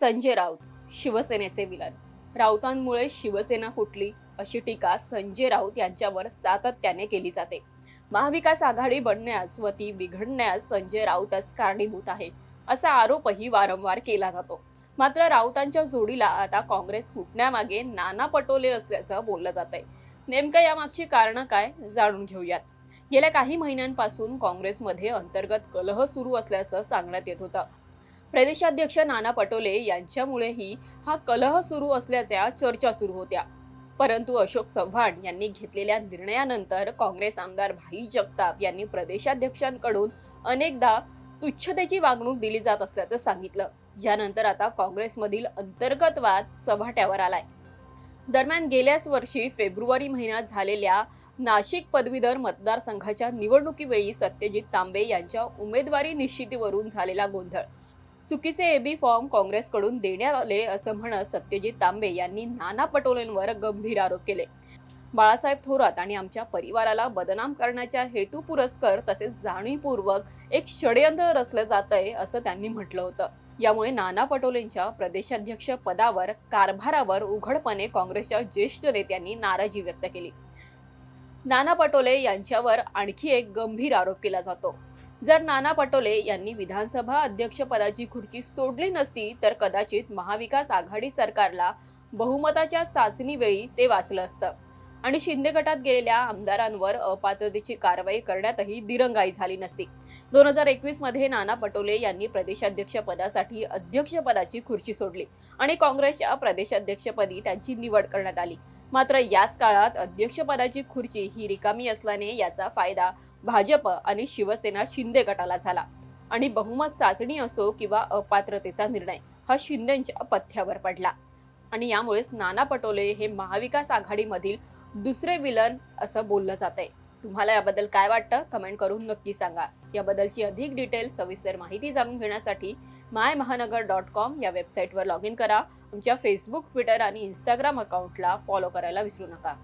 संजय राऊत शिवसेनेचे विलन. राऊतांमुळे शिवसेना फुटली अशी टीका संजय राऊत यांच्यावर सातत्याने केली जाते. महाविकास आघाडी बनण्यास व ती बिघडण्यास संजय राऊतच कारणीभूत आहे असा आरोपही वारंवार केला जातो. मात्र राऊतांच्या जोडीला आता काँग्रेस फुटण्यामागे नाना पटोले असल्याचं बोललं जात आहे नेमकं यामागची कारणं काय जाणून घेऊयात. गेल्या काही महिन्यांपासून काँग्रेसमध्ये अंतर्गत कलह सुरू असल्याचं सांगण्यात येत होतं. प्रदेशाध्यक्ष नाना पटोले यांच्यामुळेही हा कलह सुरू असल्याच्या चर्चा सुरू होत्या. परंतु अशोक चव्हाण यांनी घेतलेल्या निर्णयानंतर काँग्रेस आमदार भाई जगताप यांनी प्रदेशाध्यक्षांकडून अनेकदा तुच्छतेची वागणूक दिली जात असल्याचं सांगितलं. यानंतर आता काँग्रेसमधील अंतर्गत वाद चव्हाट्यावर आलाय. दरम्यान गेल्याच वर्षी फेब्रुवारी महिन्यात झालेल्या नाशिक पदवीधर मतदारसंघाच्या निवडणुकीवेळी सत्यजित तांबे यांच्या उमेदवारी निश्चितीवरून झालेला गोंधळ. चुकीचे एबी फॉर्म काँग्रेसकडून देण्यात आले असं म्हणत सत्यजित तांबे यांनी नाना पटोलेंवर गंभीर आरोप केले. बाळासाहेब थोरात आणि आमच्या परिवाराला बदनाम करण्याच्या हेतू पुरस्कर तसेच जाणीवपूर्वक एक षडयंत्र रचलं जात आहे असं त्यांनी म्हटलं होतं. यामुळे नाना पटोलेंच्या प्रदेशाध्यक्ष पदावर कारभारावर उघडपणे काँग्रेसच्या ज्येष्ठ नेत्यांनी नाराजी व्यक्त केली. नाना पटोले यांच्यावर आणखी एक गंभीर आरोप केला जातो. जर नाना पटोले यांनी विधानसभा अध्यक्षपदाची खुर्ची सोडली नसती तर कदाचित महाविकास आघाडी सरकारला बहुमताच्या चाचणीवेळी ते वाचलं असतं. आणि शिंदे गटात गेलेल्या आमदारांवर अपात्रतेची कारवाई करण्यातही दिरंगाई झाली नसती. दोन हजार एकवीसमध्ये नाना पटोले यांनी प्रदेशाध्यक्ष पदासाठी अध्यक्षपदाची खुर्ची सोडली आणि काँग्रेसच्या प्रदेशाध्यक्षपदी त्यांची निवड करण्यात आली. मात्र याच काळात अध्यक्षपदाची खुर्ची ही रिकामी असल्याने याचा फायदा भाजप आणि शिवसेना शिंदे गटाला झाला. आणि बहुमत चाचणी असो किंवा अपात्रतेचा निर्णय हा शिंदेच्या पथ्यावर पडला. आणि यामुळेच नाना पटोले हे महाविकास आघाडीमधील दुसरे विलन असं बोललं जात आहे तुम्हाला याबद्दल काय वाटतं? कमेंट करून नक्की सांगा. याबद्दलची अधिक डिटेल सविस्तर माहिती जाणून घेण्यासाठी माय महानगर डॉट कॉम या वेबसाईटवर लॉग इन करा. आमच्या फेसबुक ट्विटर आणि इंस्टाग्राम अकाउंटला फॉलो करायला विसरू नका.